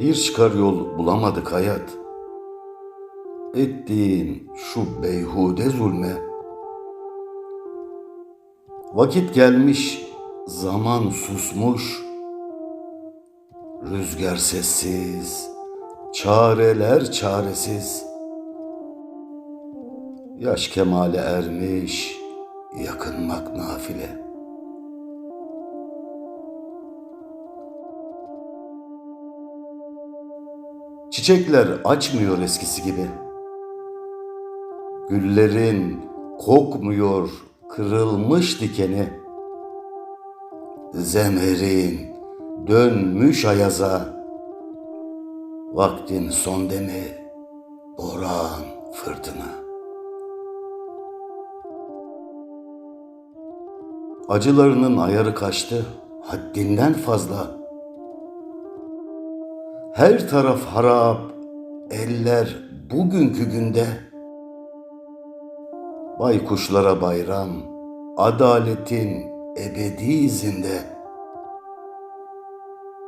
Bir çıkar yol bulamadık hayat. Ettiğin şu beyhude zulme. Vakit gelmiş, zaman susmuş. Rüzgar sessiz, çareler çaresiz. Yaş kemale ermiş, yakınmak nafile. Çiçekler açmıyor eskisi gibi. Güllerin kokmuyor kırılmış dikeni. Zemerin dönmüş ayaza. Vaktin son demi boran fırtına. Acılarının ayarı kaçtı haddinden fazla. Her taraf harap, eller bugünkü günde. Baykuşlara bayram, adaletin ebedi izinde.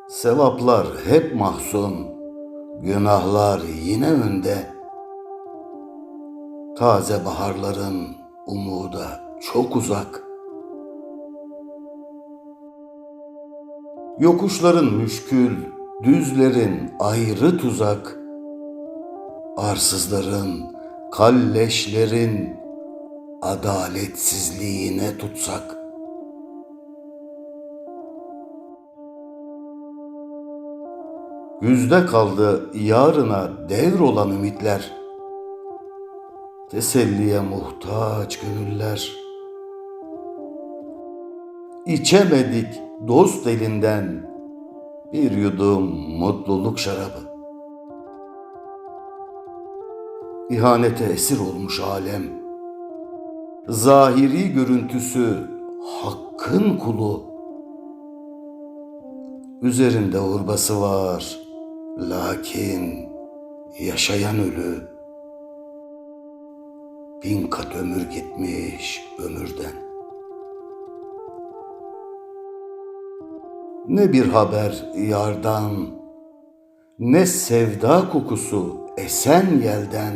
Sevaplar hep mahzun, günahlar yine önde. Taze baharların umuda çok uzak. Yokuşların müşkül, düzlerin ayrı tuzak. Arsızların, kalleşlerin adaletsizliğine tutsak. Yüzde kaldı yarına devr olan ümitler. Teselliye muhtaç gönüller. İçemedik dost elinden bir yudum mutluluk şarabı. İhanete esir olmuş alem. Zahiri görüntüsü hakkın kulu. Üzerinde urbası var. Lakin yaşayan ölü. Bin kat ömür gitmiş ömürden. Ne bir haber yardan, ne sevda kokusu esen yelden,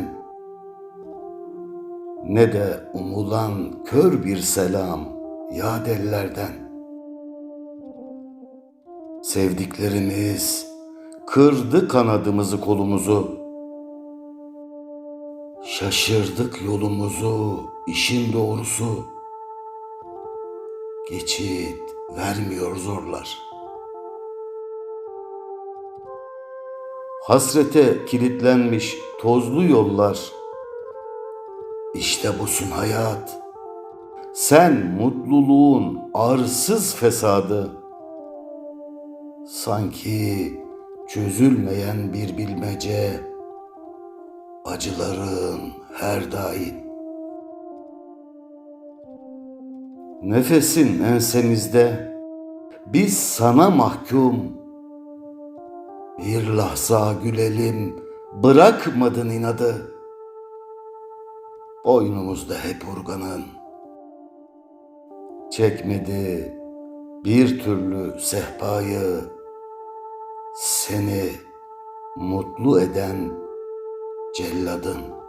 ne de umulan kör bir selam yad ellerden. Sevdiklerimiz kırdı kanadımızı kolumuzu, şaşırdık yolumuzu işin doğrusu, geçit vermiyor zorlar.'' Hasrete kilitlenmiş tozlu yollar. İşte busun hayat. Sen mutluluğun arsız fesadı. Sanki çözülmeyen bir bilmece. Acıların her daim. Nefesin ensemizde. Biz sana mahkum. Bir lahza gülelim, bırakmadın inadı. Boynumuzda hep urganın. Çekmedi bir türlü sehpayı, seni mutlu eden celladın.''